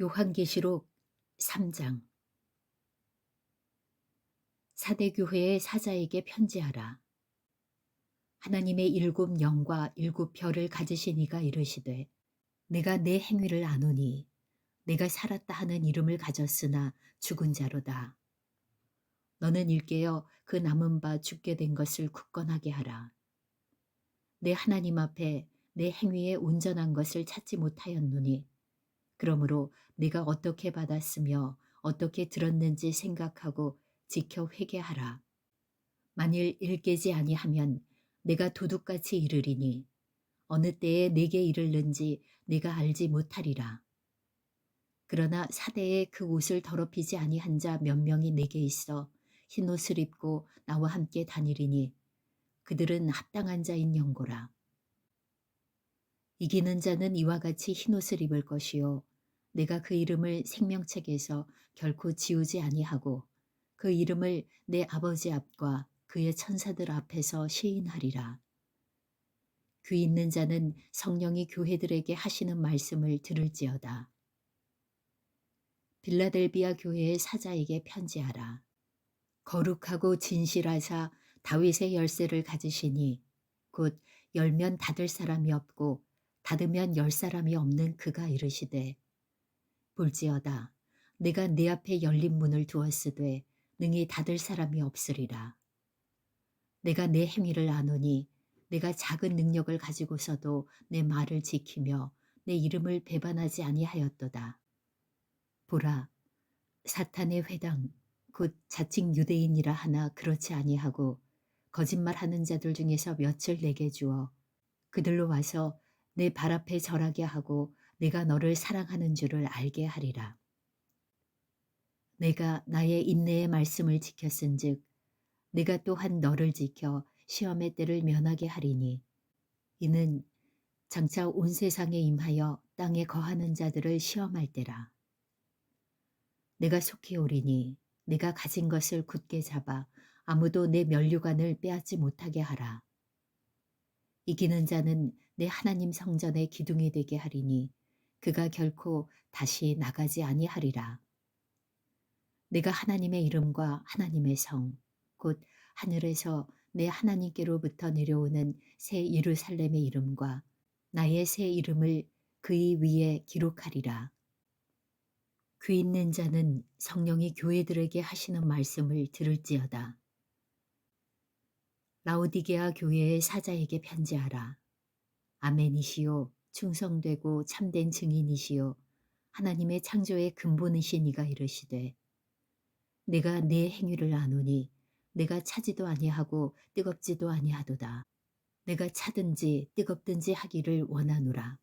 요한계시록 3장 사대교회의 사자에게 편지하라. 하나님의 일곱 영과 일곱 별을 가지신 이가 이르시되 내가 내 행위를 아노니 내가 살았다 하는 이름을 가졌으나 죽은 자로다. 너는 일깨어 그 남은 바 죽게 된 것을 굳건하게 하라. 내 하나님 앞에 내 행위에 온전한 것을 찾지 못하였노니 그러므로 내가 어떻게 받았으며 어떻게 들었는지 생각하고 지켜 회개하라. 만일 일깨지 아니하면 내가 도둑같이 이르리니 어느 때에 내게 이르는지 내가 알지 못하리라. 그러나 사대에 그 옷을 더럽히지 아니한 자 몇 명이 내게 있어 흰 옷을 입고 나와 함께 다니리니 그들은 합당한 자인 영고라. 이기는 자는 이와 같이 흰 옷을 입을 것이요 내가 그 이름을 생명책에서 결코 지우지 아니하고 그 이름을 내 아버지 앞과 그의 천사들 앞에서 시인하리라. 귀 있는 자는 성령이 교회들에게 하시는 말씀을 들을지어다. 빌라델비아 교회의 사자에게 편지하라. 거룩하고 진실하사 다윗의 열쇠를 가지시니 곧 열면 닫을 사람이 없고 닫으면 열 사람이 없는 그가 이르시되 볼지어다 내가 내 앞에 열린 문을 두었으되 능히 닫을 사람이 없으리라. 내가 내 행위를 아노니 내가 작은 능력을 가지고서도 내 말을 지키며 내 이름을 배반하지 아니하였도다. 보라, 사탄의 회당, 곧 자칭 유대인이라 하나 그렇지 아니하고 거짓말하는 자들 중에서 몇을 내게 주어 그들로 와서 내 발 앞에 절하게 하고 내가 너를 사랑하는 줄을 알게 하리라. 내가 나의 인내의 말씀을 지켰은즉 내가 또한 너를 지켜 시험의 때를 면하게 하리니 이는 장차 온 세상에 임하여 땅에 거하는 자들을 시험할 때라. 내가 속히 오리니 내가 가진 것을 굳게 잡아 아무도 내 면류관을 빼앗지 못하게 하라. 이기는 자는 내 하나님 성전의 기둥이 되게 하리니 그가 결코 다시 나가지 아니하리라. 내가 하나님의 이름과 하나님의 성, 곧 하늘에서 내 하나님께로부터 내려오는 새 예루살렘의 이름과 나의 새 이름을 그의 위에 기록하리라. 귀 있는 자는 성령이 교회들에게 하시는 말씀을 들을지어다. 라오디게아 교회의 사자에게 편지하라. 아멘이시요 충성되고 참된 증인이시요 하나님의 창조의 근본이신 이가 이르시되 내가 내 행위를 아노니 내가 차지도 아니하고 뜨겁지도 아니하도다. 내가 차든지 뜨겁든지 하기를 원하노라.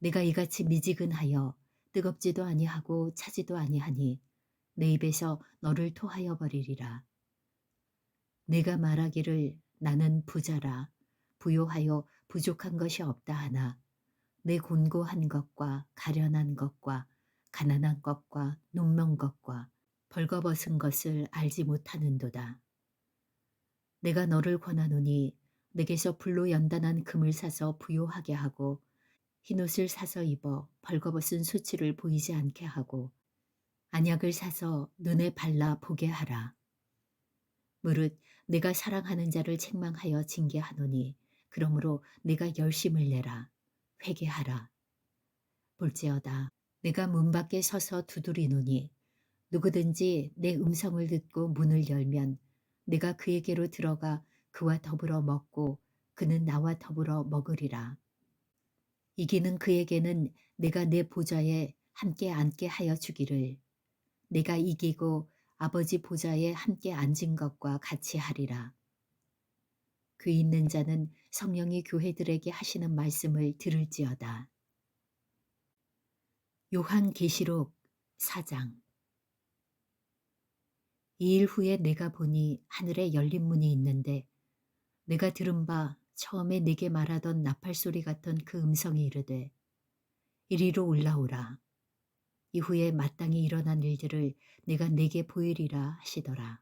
내가 이같이 미지근하여 뜨겁지도 아니하고 차지도 아니하니 내 입에서 너를 토하여 버리리라. 내가 말하기를 나는 부자라 부요하여 부족한 것이 없다 하나 내 곤고한 것과 가련한 것과 가난한 것과 눈먼 것과 벌거벗은 것을 알지 못하는도다. 내가 너를 권하노니 내게서 불로 연단한 금을 사서 부요하게 하고 흰옷을 사서 입어 벌거벗은 수치를 보이지 않게 하고 안약을 사서 눈에 발라 보게 하라. 무릇 내가 사랑하는 자를 책망하여 징계하노니 그러므로 내가 열심을 내라 회개하라. 볼지어다 내가 문 밖에 서서 두드리노니 누구든지 내 음성을 듣고 문을 열면 내가 그에게로 들어가 그와 더불어 먹고 그는 나와 더불어 먹으리라. 이기는 그에게는 내가 내 보좌에 함께 앉게 하여 주기를 내가 이기고 아버지 보좌에 함께 앉은 것과 같이 하리라. 귀 있는 자는 성령이 교회들에게 하시는 말씀을 들을지어다. 요한 계시록 4장 이 일 후에 내가 보니 하늘에 열린 문이 있는데 내가 들은 바 처음에 내게 말하던 나팔 소리 같던 그 음성이 이르되 이리로 올라오라. 이후에 마땅히 일어난 일들을 내가 내게 보이리라 하시더라.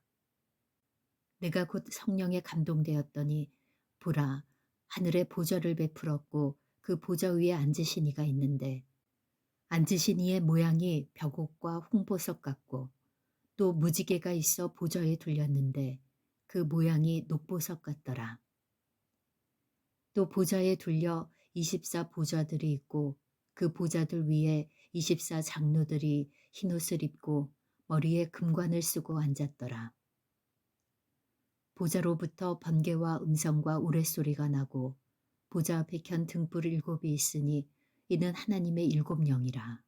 내가 곧 성령에 감동되었더니 보라 하늘에 보좌를 베풀었고 그 보좌 위에 앉으신 이가 있는데 앉으신 이의 모양이 벽옥과 홍보석 같고 또 무지개가 있어 보좌에 둘렸는데 그 모양이 녹보석 같더라. 또 보좌에 둘려 24 보좌들이 있고 그 보좌들 위에 24 장로들이 흰옷을 입고 머리에 금관을 쓰고 앉았더라. 보좌로부터 번개와 음성과 우레소리가 나고 보좌 앞에 켠 등불 일곱이 있으니 이는 하나님의 일곱 영이라.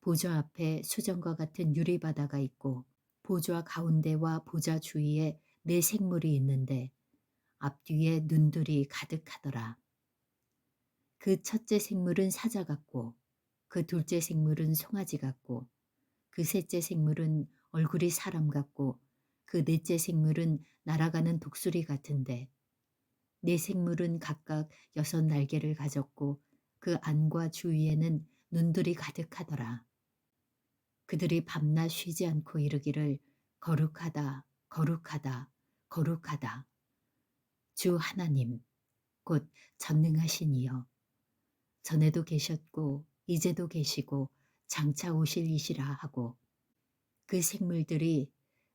보좌 앞에 수정과 같은 유리바다가 있고 보좌 가운데와 보좌 주위에 네 생물이 있는데 앞뒤에 눈들이 가득하더라. 그 첫째 생물은 사자 같고 그 둘째 생물은 송아지 같고 그 셋째 생물은 얼굴이 사람 같고 그 넷째 생물은 날아가는 독수리 같은데 네 생물은 각각 여섯 날개를 가졌고 그 안과 주위에는 눈들이 가득하더라. 그들이 밤낮 쉬지 않고 이르기를 거룩하다, 거룩하다, 거룩하다. 주 하나님, 곧 전능하신 이여. 전에도 계셨고 이제도 계시고 장차 오실 이시라 하고 그 생물들이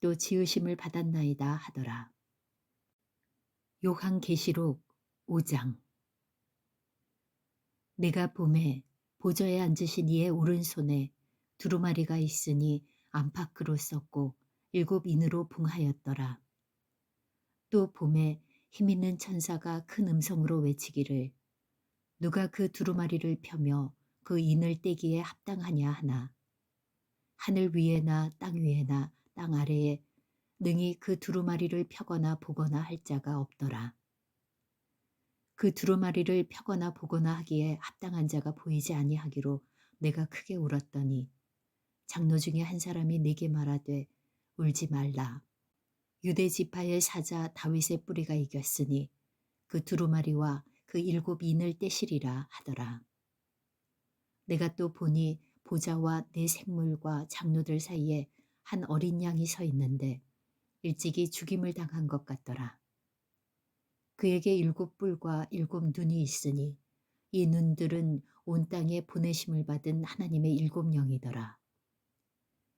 또 지으심을 받았나이다 하더라. 요한계시록 5장 내가 봄에 보좌에 앉으신 이의 오른손에 두루마리가 있으니 안팎으로 썼고 일곱 인으로 붕하였더라. 또 봄에 힘있는 천사가 큰 음성으로 외치기를 누가 그 두루마리를 펴며 그 인을 떼기에 합당하냐 하나 하늘 위에나 땅 위에나 땅 아래에 능히 그 두루마리를 펴거나 보거나 할 자가 없더라. 그 두루마리를 펴거나 보거나 하기에 합당한 자가 보이지 아니하기로 내가 크게 울었더니 장로 중에 한 사람이 내게 말하되 울지 말라. 유대 지파의 사자 다윗의 뿌리가 이겼으니 그 두루마리와 그 일곱 인을 떼시리라 하더라. 내가 또 보니 보좌와 내 생물과 장로들 사이에 한 어린 양이 서 있는데 일찍이 죽임을 당한 것 같더라. 그에게 일곱 뿔과 일곱 눈이 있으니 이 눈들은 온 땅에 보내심을 받은 하나님의 일곱 영이더라.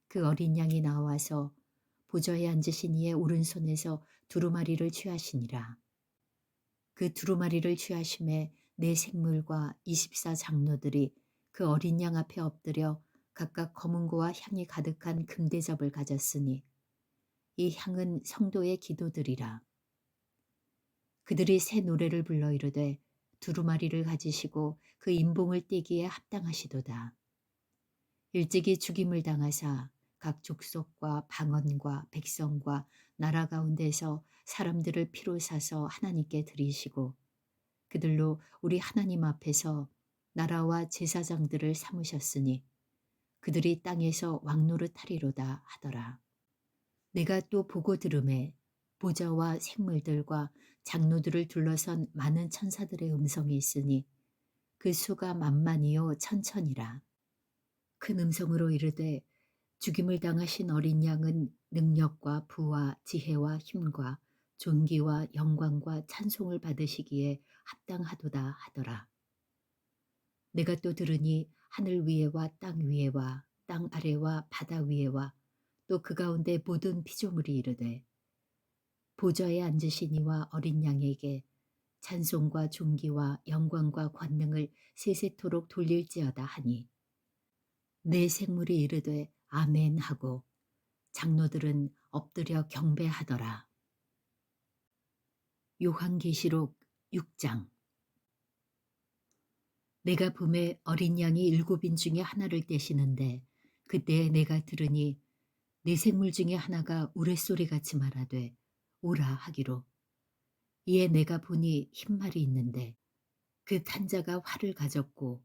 그 어린 양이 나와서 보좌에 앉으신 이의 오른손에서 두루마리를 취하시니라. 그 두루마리를 취하심에 내 생물과 24 장로들이 그 어린 양 앞에 엎드려 각각 검은고와 향이 가득한 금대접을 가졌으니 이 향은 성도의 기도들이라. 그들이 새 노래를 불러 이르되 두루마리를 가지시고 그 인봉을 떼기에 합당하시도다. 일찍이 죽임을 당하사 각 족속과 방언과 백성과 나라 가운데서 사람들을 피로 사서 하나님께 드리시고 그들로 우리 하나님 앞에서 나라와 제사장들을 삼으셨으니 그들이 땅에서 왕노릇하리로다 하더라. 내가 또 보고 들음에 보좌와 생물들과 장로들을 둘러선 많은 천사들의 음성이 있으니 그 수가 만만이요 천천이라. 큰 음성으로 이르되 죽임을 당하신 어린 양은 능력과 부와 지혜와 힘과 존귀와 영광과 찬송을 받으시기에 합당하도다 하더라. 내가 또 들으니 하늘 위에와 땅 위에와 땅 아래와 바다 위에와 또 그 가운데 모든 피조물이 이르되 보좌에 앉으신 이와 어린 양에게 찬송과 존귀와 영광과 권능을 세세토록 돌릴지어다 하니 내 생물이 이르되 아멘 하고 장로들은 엎드려 경배하더라. 요한계시록 6장 내가 봄에 어린 양이 일곱인 중에 하나를 떼시는데 그때 내가 들으니 내 생물 중에 하나가 우레소리같이 말하되 오라 하기로 이에 내가 보니 흰 말이 있는데 그 탄자가 활을 가졌고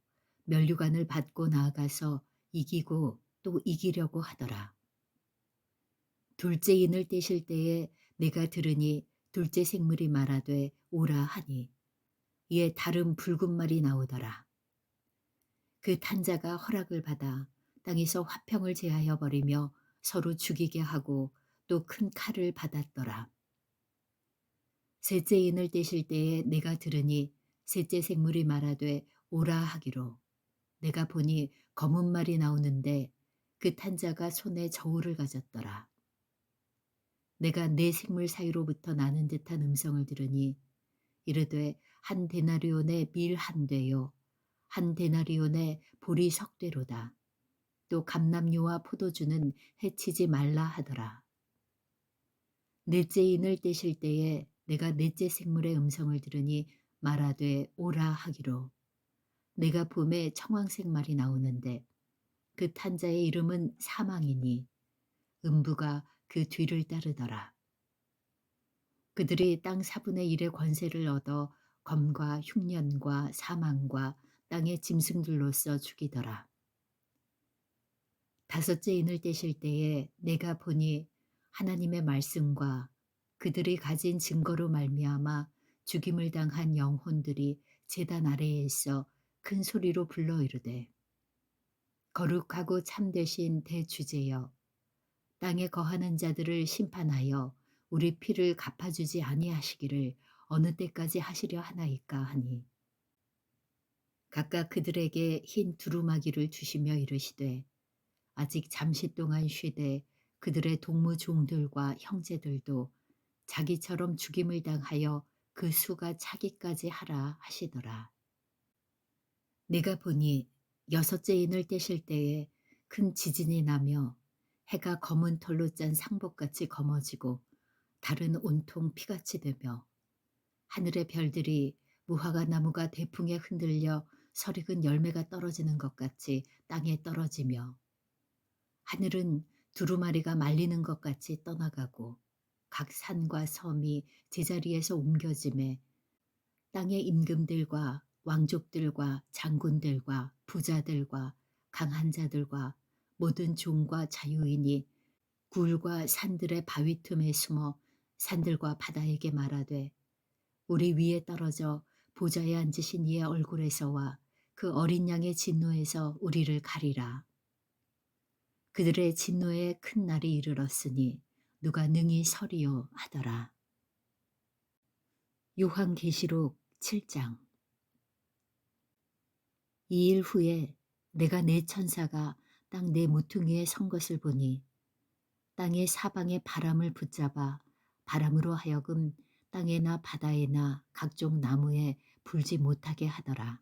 면류관을 받고 나아가서 이기고 또 이기려고 하더라. 둘째 인을 떼실 때에 내가 들으니 둘째 생물이 말하되 오라 하니 이에 다른 붉은 말이 나오더라. 그 탄자가 허락을 받아 땅에서 화평을 제하여 버리며 서로 죽이게 하고 또 큰 칼을 받았더라. 셋째 인을 떼실 때에 내가 들으니 셋째 생물이 말하되 오라 하기로 내가 보니 검은 말이 나오는데 그 탄자가 손에 저울을 가졌더라. 내가 내 생물 사이로부터 나는 듯한 음성을 들으니 이르되 한 데나리온의 밀한 되요 한 데나리온의 보리 석대로다. 또 감남류와 포도주는 해치지 말라 하더라. 넷째 인을 떼실 때에 내가 넷째 생물의 음성을 들으니 말하되 오라 하기로 내가 봄에 청황색 말이 나오는데 그 탄자의 이름은 사망이니 음부가 그 뒤를 따르더라. 그들이 땅 4분의 1의 권세를 얻어 검과 흉년과 사망과 땅의 짐승들로서 죽이더라. 다섯째 인을 떼실 때에 내가 보니 하나님의 말씀과 그들이 가진 증거로 말미암아 죽임을 당한 영혼들이 제단 아래에 있어 큰 소리로 불러 이르되 거룩하고 참되신 대주제여 땅에 거하는 자들을 심판하여 우리 피를 갚아주지 아니하시기를 어느 때까지 하시려 하나이까 하니 각각 그들에게 흰 두루마기를 주시며 이르시되 아직 잠시 동안 쉬되 그들의 동무 종들과 형제들도 자기처럼 죽임을 당하여 그 수가 차기까지 하라 하시더라. 내가 보니 여섯째 인을 떼실 때에 큰 지진이 나며 해가 검은 털로 짠 상복같이 검어지고 달은 온통 피같이 되며 하늘의 별들이 무화과 나무가 대풍에 흔들려 설익은 열매가 떨어지는 것 같이 땅에 떨어지며 하늘은 두루마리가 말리는 것 같이 떠나가고 각 산과 섬이 제자리에서 옮겨짐에 땅의 임금들과 왕족들과 장군들과 부자들과 강한 자들과 모든 종과 자유인이 굴과 산들의 바위 틈에 숨어 산들과 바다에게 말하되 우리 위에 떨어져 보좌에 앉으신 이의 얼굴에서와 그 어린 양의 진노에서 우리를 가리라. 그들의 진노에 큰 날이 이르렀으니 누가 능히 서리요 하더라. 요한계시록 7장 이 일 후에 내가 내 천사가 땅 내 모퉁이에 선 것을 보니 땅의 사방의 바람을 붙잡아 바람으로 하여금 땅에나 바다에나 각종 나무에 불지 못하게 하더라.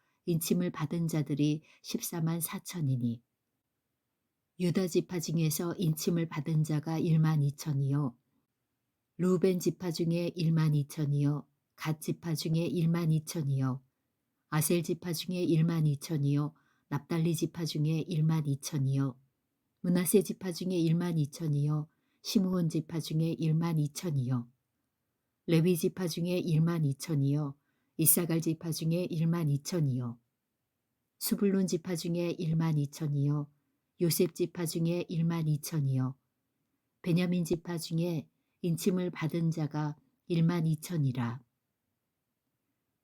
인침을 받은 자들이 14만 4천이니. 유다 지파 중에서 인침을 받은 자가 1만 2천이요. 루벤 지파 중에 1만 2천이요. 갓 지파 중에 1만 2천이요. 아셀 지파 중에 1만 2천이요. 납달리 지파 중에 1만 2천이요. 문하세 지파 중에 1만 2천이요. 시므온 지파 중에 1만 2천이요. 레위 지파 중에 1만 2천이요. 이사갈 지파 중에 1만 2천이요 수불론 지파 중에 1만 2천이요. 요셉 지파 중에 1만 2천이요. 베냐민 지파 중에 인침을 받은 자가 1만 2천이라.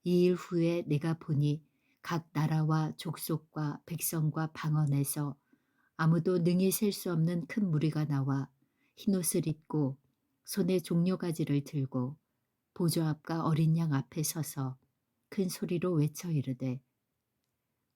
이 일 후에 내가 보니 각 나라와 족속과 백성과 방언에서 아무도 능히 셀 수 없는 큰 무리가 나와 흰옷을 입고 손에 종려가지를 들고 보좌 앞과 어린 양 앞에 서서 큰 소리로 외쳐 이르되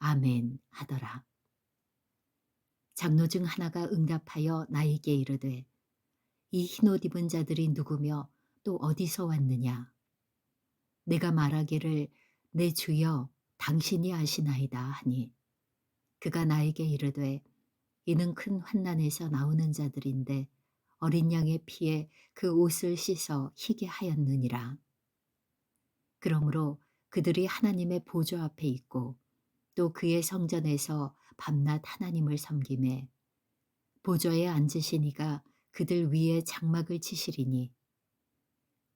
아멘 하더라. 장로 중 하나가 응답하여 나에게 이르되 이 흰옷 입은 자들이 누구며 또 어디서 왔느냐 내가 말하기를 내 주여 당신이 아시나이다 하니 그가 나에게 이르되 이는 큰 환난에서 나오는 자들인데 어린 양의 피에 그 옷을 씻어 희게 하였느니라. 그러므로 그들이 하나님의 보좌 앞에 있고 또 그의 성전에서 밤낮 하나님을 섬김에 보좌에 앉으시니가 그들 위에 장막을 치시리니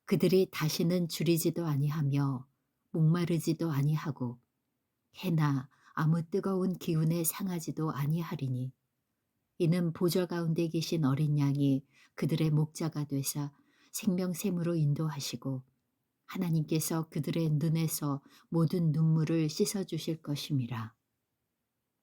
그들이 다시는 줄이지도 아니하며 목마르지도 아니하고 해나 아무 뜨거운 기운에 상하지도 아니하리니 이는 보좌 가운데 계신 어린 양이 그들의 목자가 되사 생명샘으로 인도하시고 하나님께서 그들의 눈에서 모든 눈물을 씻어 주실 것임이라.